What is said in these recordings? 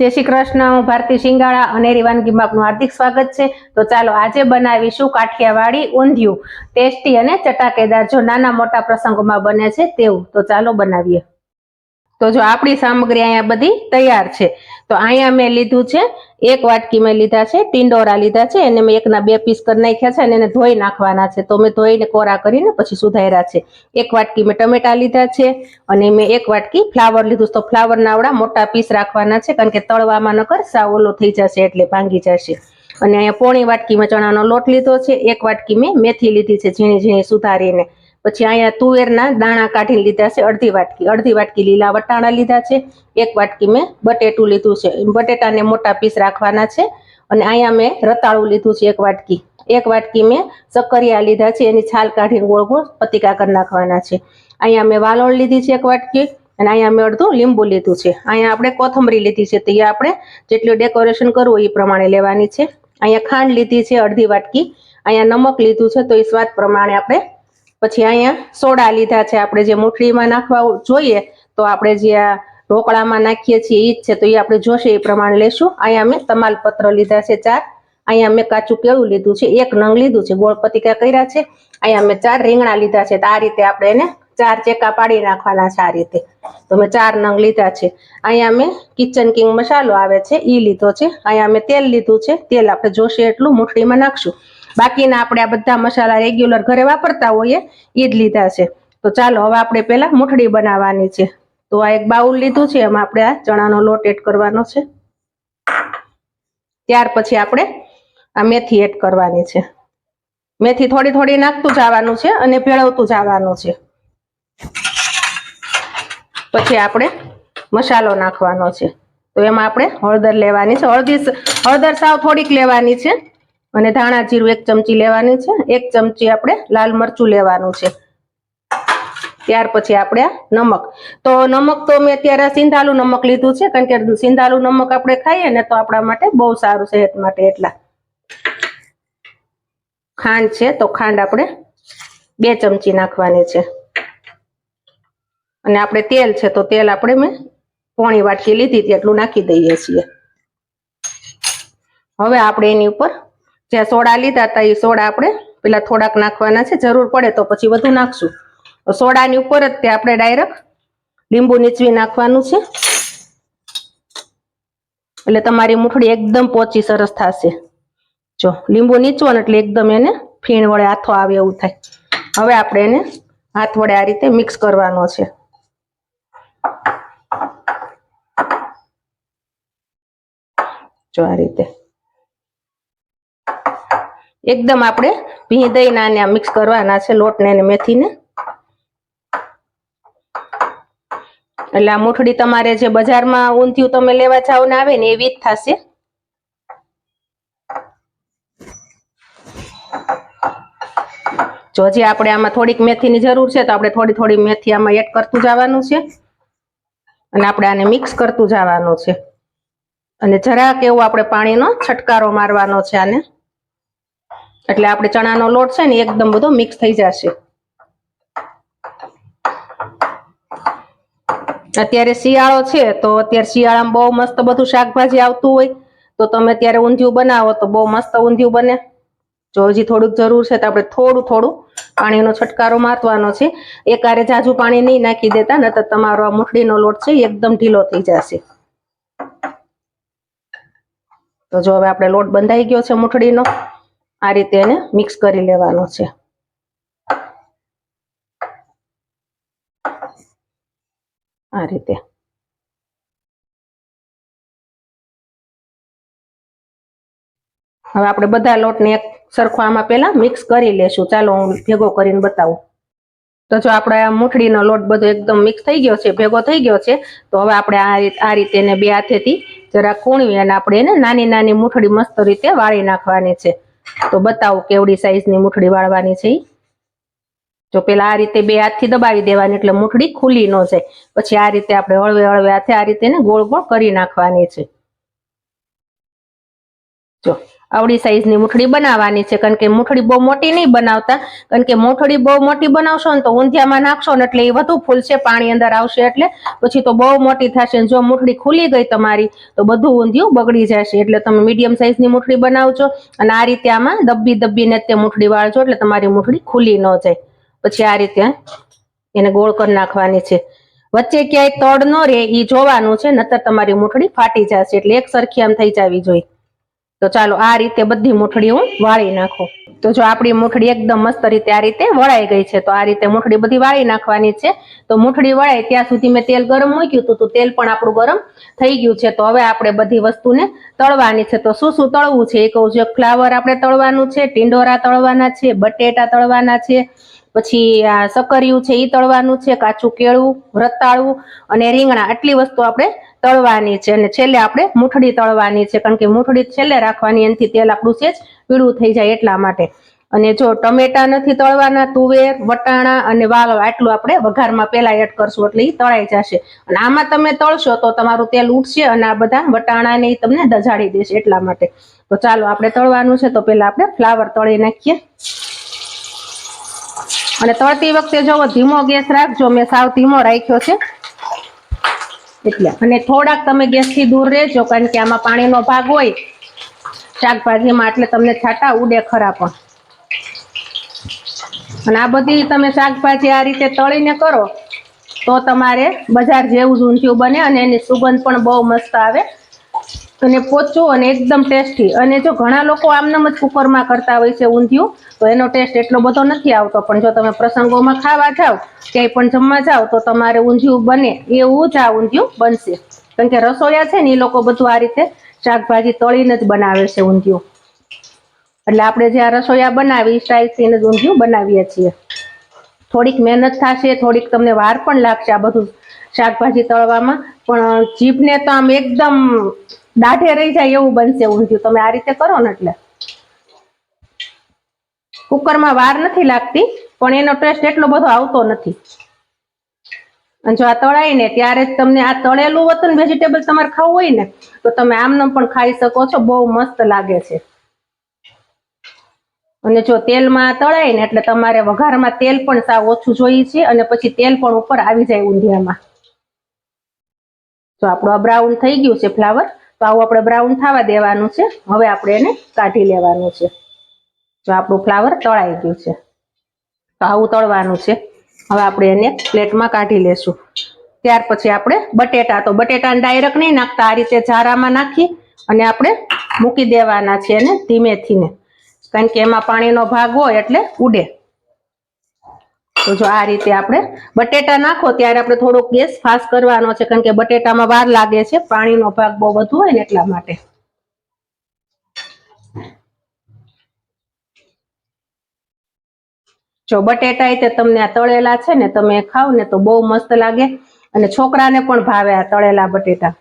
જય શ્રી કૃષ્ણ, હું ભારતી શિંગાળા અનેરી વાનગીમાં આપનું હાર્દિક સ્વાગત છે. તો ચાલો આજે બનાવીશું કાઠિયાવાડી ઊંધિયું. ટેસ્ટી અને ચટાકેદાર, જો નાના મોટા પ્રસંગોમાં બને છે તેવું. તો ચાલો બનાવીએ. તો જો આપણી સામગ્રી અહીંયા બધી તૈયાર છે. તો અહીંયા મેં લીધું છે, એક વાટકી મેં લીધા છે, ટિંડોરા લીધા છે, એને મેં એકના બે પીસ કરી નાખ્યા છે અને એને ધોઈ નાખવાના છે. તો મેં ધોઈને કોરા કરીને પછી સુધાર્યા છે. એક વાટકી મેં ટમેટા લીધા છે અને મેં એક વાટકી ફ્લાવર લીધું. તો ફ્લાવરના આવડા મોટા પીસ રાખવાના છે, કારણ કે તળવામાં નકર સાવ ઓલો થઈ જશે એટલે ભાંગી જશે. અને અહીંયા પોણી વાટકી મેં ચણાનો લોટ લીધો છે. એક વાટકી મેં મેથી લીધી છે, ઝીણી ઝીણી સુધારીને. પછી અહીંયા તુવેરના દાણા કાઢીને લીધા છે, અડધી વાટકી અડધી વાટકી લીલા વટાણા લીધા છે, એક વાટકી મેં બટેટું લીધું છે. બટેટાને મોટા પીસ રાખવાના છે અને અહીંયા મેં રતાળું લીધું છે, એક વાટકી. એક વાટકી મેં સક્કરિયા લીધા છે, એની છાલ કાઢીને ગોળ ગોળ પતિકા કરી નાખવાના છે. અહીંયા મેં વાલોળ લીધી છે, એક વાટકી, અને અહીંયા મેં અડધું લીંબુ લીધું છે. અહીંયા આપણે કોથમરી લીધી છે, તો એ આપણે જેટલું ડેકોરેશન કરવું એ પ્રમાણે લેવાની છે. અહીંયા ખાંડ લીધી છે, અડધી વાટકી. અહીંયા નમક લીધું છે, તો એ સ્વાદ પ્રમાણે આપણે પછી અહીંયા સોડા લીધા છે. આપણે જે મુઠડીમાં નાખવા જોઈએ તો આપણે જે આ ઢોકળામાં નાખીએ છીએ એ જ છે. તો એ આપણે જોશે એ પ્રમાણે લેશું. અહીંયા મેં તમાલપત્ર લીધા છે ચાર. અહીંયા મેં કાચું કેળું લીધું છે. એક નંગ લીધું છે. ગોળ પતિકા કર્યા છે. અહીંયા મેં ચાર રીંગણા લીધા છે. તો આ રીતે આપણે એને ચાર ચેકા પાડી નાખવાના છે આ રીતે. તો મેં ચાર નંગ લીધા છે. અહીંયા મેં કિચન કિંગ મસાલો આવે છે. એ લીધો છે. અહીંયા મેં તેલ લીધું છે. તેલ આપણે જોશે એટલું મુઠડીમાં નાખશું. બાકીના આપણે આ બધા મસાલા રેગ્યુલર ઘરે વાપરતા હોઈએ એ જ લીધા છે. તો ચાલો, હવે આપણે પેલા મુઠડી બનાવવાની છે. તો આ એક બાઉલ લીધું છે, એમાં આપણે આ ચણાનો લોટ એડ કરવાનો છે. ત્યાર પછી આપણે આ મેથી એડ કરવાની છે. મેથી થોડી થોડી નાખતું જવાનું છે અને ભેળવતું જવાનું છે. પછી આપણે મસાલો નાખવાનો છે. તો એમાં આપણે હળદર લેવાની છે. હળદી હળદર સાવ થોડીક લેવાની છે. અને ધાણા જીરું એક ચમચી લેવાની છે. એક ચમચી આપણે લાલ મરચું લેવાનું છે. ત્યાર પછી આપણે નમક. તો નમક તો મેં અત્યારે સિંધાલુ નમક લીધું છે, કારણ કે સિંધાલુ નમક આપણે ખાઈએ ને તો આપણા માટે બહુ સારું સેહત માટે એટલા. ખાંડ છે તો ખાંડ આપણે બે ચમચી નાખવાની છે. અને આપણે તેલ છે તો તેલ આપણે મેં પોણી વાટકી લીધી હતી, એટલું નાખી દઈએ છીએ. હવે આપણે એની ઉપર જ્યાં સોડા લીધા હતા, એ સોડા આપણે પેલા થોડાક નાખવાના છે, જરૂર પડે તો પછી વધુ નાખશું. સોડાની ઉપર જ તે આપણે ડાયરેક્ટ લીંબુ નીચવી નાખવાનું છે. એટલે તમારી મૂઠડી એકદમ પોચી સરસ થશે. જો, લીંબુ નીચવો ને એટલે એકદમ એને ફીણ વડે હાથો આવે એવું થાય. હવે આપણે એને હાથ વડે આ રીતે મિક્સ કરવાનો છે. જો આ રીતે. એકદમ આપણે ભી દઈને આને મિક્સ કરવાના છે, લોટને અને મેથીને. એટલે આ મુઠડી તમારે જે બજારમાં ઊંધિયું તમે લેવા જાઓ ને આવે ને એવી જ થશે. જો હજી આપણે આમાં થોડીક મેથીની જરૂર છે, તો આપણે થોડી થોડી મેથી આમાં એડ કરતું જવાનું છે. અને આપણે આને મિક્સ કરતું જવાનું છે. અને જરાક એવું આપણે પાણીનો છટકારો મારવાનો છે આને. એટલે આપણે ચણાનો લોટ છે ને એકદમ બધો મિક્સ થઈ જશે. અત્યારે શિયાળો છે, તો અત્યારે શિયાળામાં બહુ મસ્ત બધું શાકભાજી આવતું હોય, તો તમે ત્યારે ઊંધિયું બનાવો, તો બહુ મસ્ત ઊંધિયું બને. જો હજી થોડુંક જરૂર છે, તો આપણે થોડું થોડું પાણીનો છટકારો મારવાનો છે. એકારે જાજુ પાણી નહીં નાખી દેતા ન તો તમારો આ મુઠડીનો લોટ છે એકદમ ઢીલો થઈ જશે. તો જો હવે આપણે લોટ બંધાઈ ગયો છે મુઠડીનો આ રીતે એને મિક્સ કરી લેવાનો છે. આ રીતે. હવે આપણે બધા લોટને એક સરખો આમાં પહેલા મિક્સ કરી લેશું. ચાલો હું ભેગો કરીને બતાવું. તો જો આપણે આ મુઠડીનો લોટ બધો એકદમ મિક્સ થઈ ગયો છે, ભેગો થઈ ગયો છે, તો હવે આપણે આ આ રીતે એને બે હાથેથી જરા કૂણવી અને આપણે એને નાની નાની મુઠડી મસ્ત રીતે વાળી નાખવાની છે. તો બતાવો કેવડી સાઈઝની મુઠડી વાળવાની છે જો પેલા આ રીતે બે હાથથી દબાવી દેવાની એટલે મુઠડી ખુલી ન જાય. પછી આ રીતે આપણે હળવે હળવે હાથે આ રીતે ગોળ ગોળ કરી નાખવાની છે. જો. આવડી સાઈઝની મુઠડી બનાવવાની છે. કારણ કે મુઠડી બહુ મોટી નહીં બનાવતા. કારણ કે મુઠડી બહુ મોટી બનાવશો ને તો ઊંધિયામાં નાખશો ને એટલે એ વધુ ફૂલશે, પાણી અંદર આવશે એટલે પછી તો બહુ મોટી થશે જો મુઠડી ખુલી ગઈ તમારી તો બધું ઊંધિયું બગડી જશે. એટલે તમે મીડિયમ સાઈઝની મુઠડી બનાવજો અને આ રીતે આમાં દબ્બી દબ્બીને તે મુઠડી વાળજો એટલે તમારી મુઠડી ખુલી ન જાય. પછી આ રીતે એને ગોળ કરી નાખવાની છે. વચ્ચે ક્યાંય તડ ન રહે એ જોવાનું છે, નતર તમારી મુઠડી ફાટી જશે એટલે એક સરખી આમ થઈ જવી જોઈએ. તો ચાલો આ રીતે બધી મુઠડી હું વાળી નાખું. તો જો આપણી મુઠડી એકદમ મસ્ત રીતે આ રીતે વળાઈ ગઈ છે, તો આ રીતે મુઠડી બધી વાળી નાખવાની છે. તો મુઠડી વળાય ત્યાં સુધી મેં તેલ ગરમ મૂક્યું હતું, તો તેલ પણ આપણું ગરમ થઈ ગયું છે. તો હવે આપણે બધી વસ્તુને તળવાની છે. તો શું શું તળવું છે? એ કહું છું ફ્લાવર આપણે તળવાનું છે, ટીંડોરા તળવાના છે, બટેટા તળવાના છે, પછી આ સકરિયું છે એ તળવાનું છે, કાચું કેળું, રતાળું અને રીંગણા. આટલી વસ્તુ આપણે તળવાની છે અને છેલ્લે આપણે મુઠડી તળવાની છે. કારણ કે મુઠડી છેલ્લે રાખવાની, એનાથી તેલ આપણું સેજ પીળું થઈ જાય એટલા માટે. અને જો ટમેટા નથી તળવાના, તુવેર, વટાણા અને વાલ આટલું આપણે વઘારમાં પેલા એડ કરશું એટલે એ તળાઈ જશે. અને આમાં તમે તળશો તો તમારું તેલ ઉઠશે અને આ બધા વટાણા ને તમને દજાડી દેશે એટલા માટે. તો ચાલો આપણે તળવાનું છે તો પેલા આપણે ફ્લાવર તળી નાખીએ. અને તળતી વખતે જો ધીમો ગેસ રાખજો. મેં સાવ ધીમો રાખ્યો છે. એટલે. અને થોડાક તમે ગેસથી દૂર રહેજો, કારણ કે આમાં પાણીનો ભાગ હોય, શાકભાજીમાં, એટલે તમને છાંટા ઉડે ખરા પણ. અને આ બધી તમે શાકભાજી આ રીતે તળીને કરો, તો તમારે બજાર જેવું ઊંધિયું બને અને એની સુગંધ પણ બહુ મસ્ત આવે. અને પોચું અને એકદમ ટેસ્ટી. અને જો ઘણા લોકો આમનામ જ કુકરમાં કરતા હોય છે ઊંધિયું, તો એનો ટેસ્ટ એટલો બધો નથી આવતો. પણ જો તમે પ્રસંગોમાં ખાવા જાઓ, ક્યાંય પણ જમવા જાઓ, તો તમારે ઊંધિયું બને એવું જ આ ઊંધિયું બનશે. કારણ કે રસોઈયા છે ને એ લોકો બધું આ રીતે શાકભાજી તળીને જ બનાવે છે ઊંધિયું. એટલે આપણે જે આ રસોઈયા બનાવી સ્ટાઇલથી જ ઊંધિયું બનાવીએ છીએ. થોડીક મહેનત થશે, થોડીક તમને વાર પણ લાગશે આ બધું શાકભાજી તળવામાં. પણ જીભને તો આમ એકદમ દાઢે રહી જાય એવું બનશે ઊંધિયું તમે આ રીતે કરો ને એટલે. કુકરમાં વાર નથી લાગતી, પણ એનો ટેસ્ટ એટલો બધો આવતો નથી. અને જો આ તળાય ને, ત્યારે જ તમને આ તળેલું વતન વેજીટેબલ તમારે ખાવું હોય ને, તો તમે આમનામ પણ ખાઈ શકો છો, બહુ મસ્ત લાગે છે. અને જો તેલમાં તળાય ને, એટલે તમારે વઘારમાં તેલ પણ સાવ ઓછું જોઈએ છે, અને પછી તેલ પણ ઉપર આવી જાય ઊંધિયામાં. તો આપણું આ બ્રાઉન થઈ ગયું છે ફ્લાવર તો આવું આપણે બ્રાઉન થવા દેવાનું છે. હવે આપણે એને કાઢી લેવાનું છે. જો આપણું ફ્લાવર તળાઈ ગયું છે. તો આવું તળવાનું છે. હવે આપણે એને પ્લેટમાં કાઢી લેશું. ત્યાર પછી આપણે બટેટા, તો બટેટાને ડાયરેક્ટ નહીં નાખતા, આ રીતે ઝારામાં નાખી અને આપણે મૂકી દેવાના છે એને ધીમેથી ને કારણ કે એમાં પાણીનો ભાગ હોય એટલે ઉડે. તો જો આ રીતે આપણે બટેટા નાખો ત્યારે આપણે થોડોક ગેસ ફાસ્ટ કરવાનો છે, કારણ કે બટેટામાં વાર લાગે છે, પાણીનો ભાગ બહુ વધુ હોય ને એટલા માટે. જો બટેટા તે તમને આ તળેલા છે ને, તમે ખાવ ને તો બહુ મસ્ત લાગે. અને છોકરાને પણ ભાવે આ તળેલા બટેટા.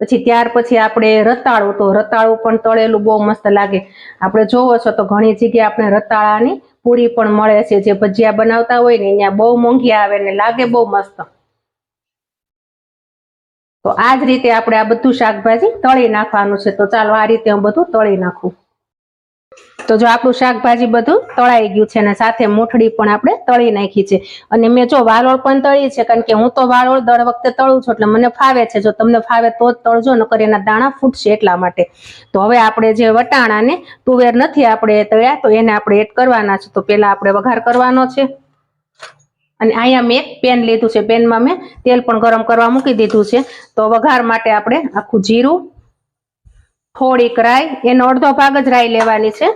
પછી ત્યાર પછી આપણે રતાળું તો રતાળું પણ તળેલું બહુ મસ્ત લાગે. આપણે જોવો છો તો ઘણી જગ્યાએ આપણે રતાળાની પૂરી પણ મળે છે. જે ભજીયા બનાવતા હોય ને અહીંયા બહુ મોંઘી આવે ને લાગે બહુ મસ્ત. તો આ જ રીતે આપણે આ બધું શાકભાજી તળી નાખવાનું છે. તો ચાલો આ રીતે હું બધું તળી નાખું. તો જો આપણું શાકભાજી બધું તળાઈ ગયું છે અને સાથે મૂઠડી પણ આપણે તળી નાખી છે. અને મેં જો વાલોળ પણ તળી છે, કારણ કે હું તો વાળોળ દર વખતે તળું છું, એટલે મને ફાવે છે. જો તમને ફાવે તો જ તળજો, નકર એના દાણા ફૂટશે એટલા માટે. તો હવે આપણે જે વટાણા ને તુવેર નથી આપણે તળ્યા, તો એને આપણે એડ કરવાના છે. તો પેલા આપણે વઘાર કરવાનો છે. અને અહીંયા મેં એક પેન લીધું છે. પેનમાં મેં તેલ પણ ગરમ કરવા મૂકી દીધું છે. તો વઘાર માટે આપણે આખું જીરું થોડીક રાઈ, એનો અડધો ભાગ જ રાઈ લેવાની છે.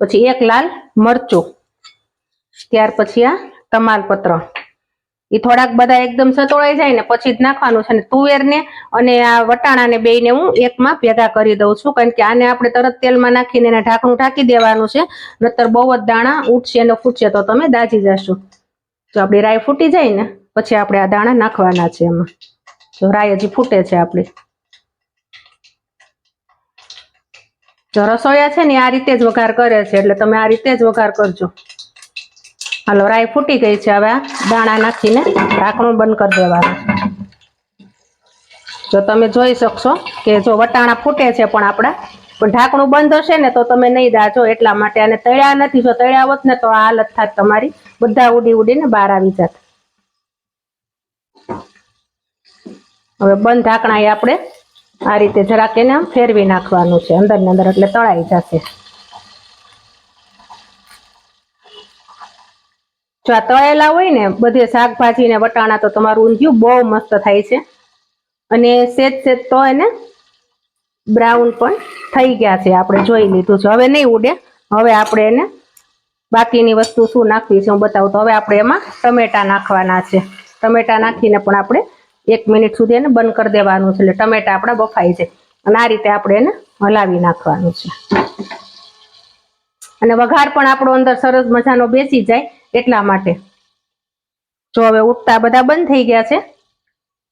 પછી એક લાલ મરચું. ત્યાર પછી આ તમાલપત્ર. એ થોડાક બધા એકદમ સતોળાઈ જાય ને પછી જ નાખવાનું છે ને તુવેરને અને આ વટાણાને બેયને હું એકમાં ભેગા કરી દઉં છું. કારણ કે આને આપણે તરત તેલમાં નાખીને એને ઢાંકણું ઢાંકી દેવાનું છે. નતર બહુ જ દાણા ઉઠશે અને ફૂટશે તો તમે દાજી જશો. જો આપણી રાય ફૂટી જાય ને, પછી આપણે આ દાણા નાખવાના છે એમાં. જો રાય હજી ફૂટે છે આપણી. જો રસોઈયા છે ને આ રીતે જ વઘાર કરે છે, એટલે તમે આ રીતે જ વઘાર કરજો. હાલો, રાઈ ફૂટી ગઈ છે, હવે દાણા નાખીને ઢાંકણું બંધ કરી દેવાનું. જો તમે જોઈ શકશો કે જો વટાણા ફૂટે છે પણ આપણા, પણ ઢાંકણું બંધ હશે ને તો તમે નહીં દાજો એટલા માટે. અને તળ્યા નથી, જો તળ્યા હોત ને તો આ હાલત થાત તમારી. બધા ઉડી ઉડીને બહાર આવી જાત. હવે બંધ ઢાંકણા એ આપણે આ રીતે જરાક એને ફેરવી નાખવાનું છે અંદર ને અંદર એટલે તળાઈ જશે. જો આ તળેલા હોય ને, બધે શાકભાજી ને વટાણા તો તમારું ઊંધિયું બહુ મસ્ત થાય છે. અને સેજ સેજ તો એને બ્રાઉન પણ થઈ ગયા છે, આપણે જોઈ લીધું છે. હવે નહીં ઉડે, હવે આપણે એને બાકીની વસ્તુ શું નાખવી છે હું બતાવું. તો હવે આપણે એમાં ટમેટા નાખવાના છે. ટમેટા નાખીને પણ આપણે એક મિનિટ સુધી એને બંધ કરી દેવાનું છે. એટલે ટમેટા આપણા બફાઈ છે. અને આ રીતે આપણે એને હલાવી નાખવાનું છે. અને વઘાર પણ આપણો અંદર સરસ મજાનો બેસી જાય એટલા માટે. જો હવે ઉઠતા બધા બંધ થઈ ગયા છે,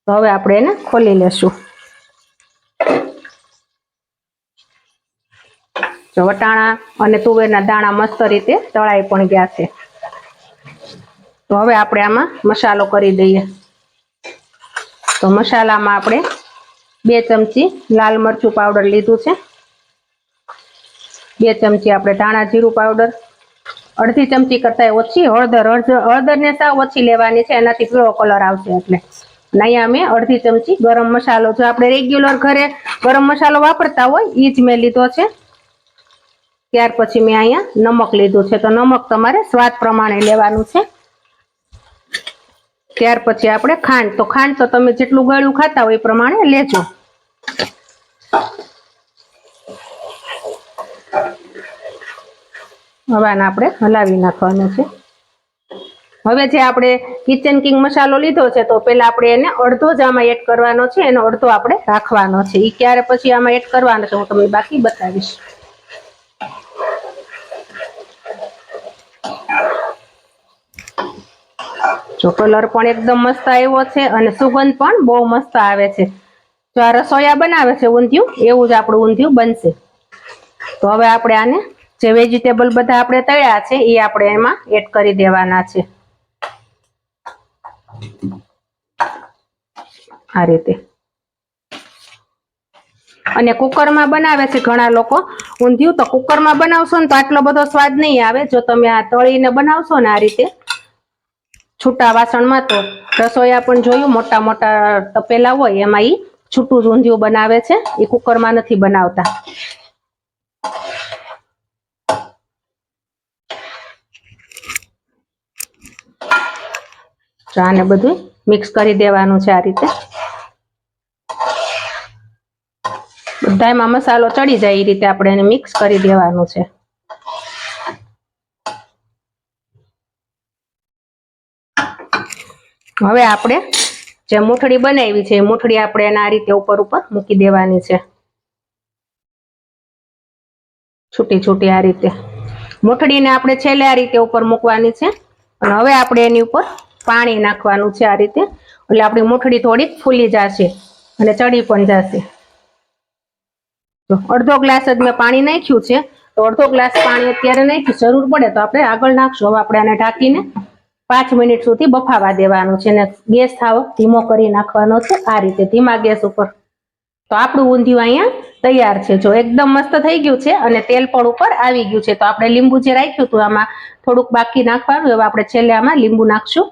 તો હવે આપણે એને ખોલી લેશું. જો વટાણા અને તુવેરના દાણા મસ્ત રીતે તળાઈ પણ ગયા છે. તો હવે આપણે આમાં મસાલો કરી દઈએ. તો મસાલામાં આપણે બે ચમચી લાલ મરચું પાવડર લીધું છે. બે ચમચી આપણે ધાણા જીરું પાવડર, અડધી ચમચી કરતાં ઓછી હળદર હળદર હળદરને સાવ ઓછી લેવાની છે, એનાથી પીળો કલર આવશે એટલે. અહીંયા મેં અડધી ચમચી ગરમ મસાલો, જો આપણે રેગ્યુલર ઘરે ગરમ મસાલો વાપરતા હોય એ જ મેં લીધો છે. ત્યાર પછી મેં અહીંયા નમક લીધું છે, તો નમક તમારે સ્વાદ પ્રમાણે લેવાનું છે. ત્યાર પછી આપણે ખાંડ. તો ખાંડ તો તમે જેટલું ગળ્યું ખાતા હોય એ પ્રમાણે લેજો. હવે આપણે હલાવી નાખવાનું છે. હવે જે આપણે કિચન કિંગ મસાલો લીધો છે, તો પેલા આપણે એને અડધો જ આમાં એડ કરવાનો છે, એનો અડધો આપણે રાખવાનો છે. એ ક્યારે પછી આમાં એડ કરવાનો છે, હું તમને બાકી બતાવીશ. જો કલર પણ એકદમ મસ્ત આવ્યો છે અને સુગંધ પણ બહુ મસ્ત આવે છે. જો આ રસોયા બનાવે છે ઊંધિયું, એવું જ આપણું ઊંધિયું બનશે. તો હવે આપણે આને જે વેજીટેબલ બધા આપણે તળ્યા છે, એ આપણે એમાં એડ કરી દેવાના છે. આ રીતે. અને કુકરમાં બનાવે છે ઘણા લોકો ઊંધિયું, તો કુકરમાં બનાવશો ને તો આટલો બધો સ્વાદ નહીં આવે. જો તમે આ તળીને બનાવશો ને આ રીતે છૂટા વાસણમાં તો રસોઈયા પણ જોયું, મોટા મોટા તપેલા હોય, એમાં ઈ છૂટું રૂંધિયું બનાવે છે એ કુકરમાં નથી બનાવતા. આને બધું મિક્સ કરી દેવાનું છે આ રીતે. બધા એમાં મસાલો ચડી જાય એ રીતે આપણે એને મિક્સ કરી દેવાનું છે. હવે આપણે જે મૂઠડી બનાવી છે, એ મૂઠડી આપણે એના આ રીતે ઉપર ઉપર મૂકી દેવાની છે. છૂટી છૂટી આ રીતે. મૂઠડીને આપણે છેલ્લે આ રીતે ઉપર મૂકવાની છે. અને હવે આપણે એની ઉપર પાણી નાખવાનું છે આ રીતે. એટલે આપણી મૂઠડી થોડીક ફૂલી જશે અને ચડી પણ જશે. અડધો ગ્લાસ જ મેં પાણી નાખ્યું છે. તો અડધો ગ્લાસ પાણી અત્યારે નાખ્યું. જરૂર પડે તો આપણે આગળ નાખશું. હવે આપણે આને ઢાંકીને પાંચ મિનિટ સુધી બફાવા દેવાનું છે ને ગેસ થાવ, ધીમો કરી નાખવાનો છે, આ રીતે ધીમા ગેસ ઉપર. તો આપણું ઊંધિયું અહીંયા તૈયાર છે. જો એકદમ મસ્ત થઈ ગયું છે અને તેલ પણ ઉપર આવી ગયું છે. તો આપણે લીંબુ જે રાખ્યું હતું, આમાં થોડુંક બાકી નાખવાનું, હવે આપણે છેલ્લે આમાં લીંબુ નાખશું.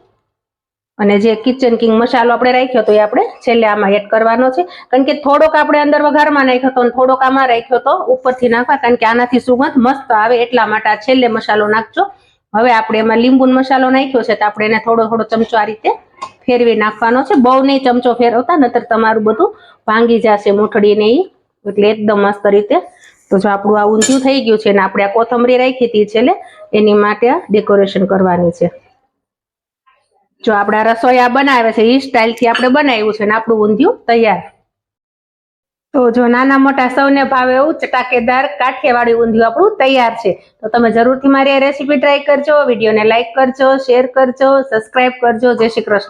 અને જે કિચન કિંગ મસાલો આપણે રાખ્યો તો એ આપણે છેલ્લે આમાં એડ કરવાનો છે. કારણ કે થોડોક આપણે અંદર વઘારમાં નાખ્યો હતો અને થોડોક આમાં રાખ્યો તો ઉપરથી નાખવા. કારણ કે આનાથી સુગંધ મસ્ત આવે એટલા માટે આ છેલ્લે મસાલો નાખજો. હવે આપણે એમાં લીંબુનો મસાલો નાખ્યો છે તો આપણે એને થોડો થોડો ચમચો આ રીતે ફેરવી નાખવાનો છે. બહુ નહીં ચમચો ફેરવતા નતર તમારું બધું ભાંગી જશે મૂઠડીને એ એટલે એકદમ મસ્ત રીતે. તો જો આપણું આ ઊંધિયું થઈ ગયું છે ને આપણે આ કોથમરી રાખી હતી છેલ્લે, એની માટે આ ડેકોરેશન કરવાની છે. જો આપણે આ બનાવે છે એ સ્ટાઇલથી આપણે બનાવ્યું છે ને આપણું ઊંધિયું તૈયાર. તો જો નાના મોટા સૌને ભાવે એવું ચટાકેદાર કાઠિયાવાડી ઊંધિયું આપણું તૈયાર છે. તો તમે જરૂરથી મારી આ રેસીપી ટ્રાય કરજો, વિડીયોને લાઇક કરજો શેર કરજો સબસ્ક્રાઇબ કરજો. જય શ્રી કૃષ્ણ.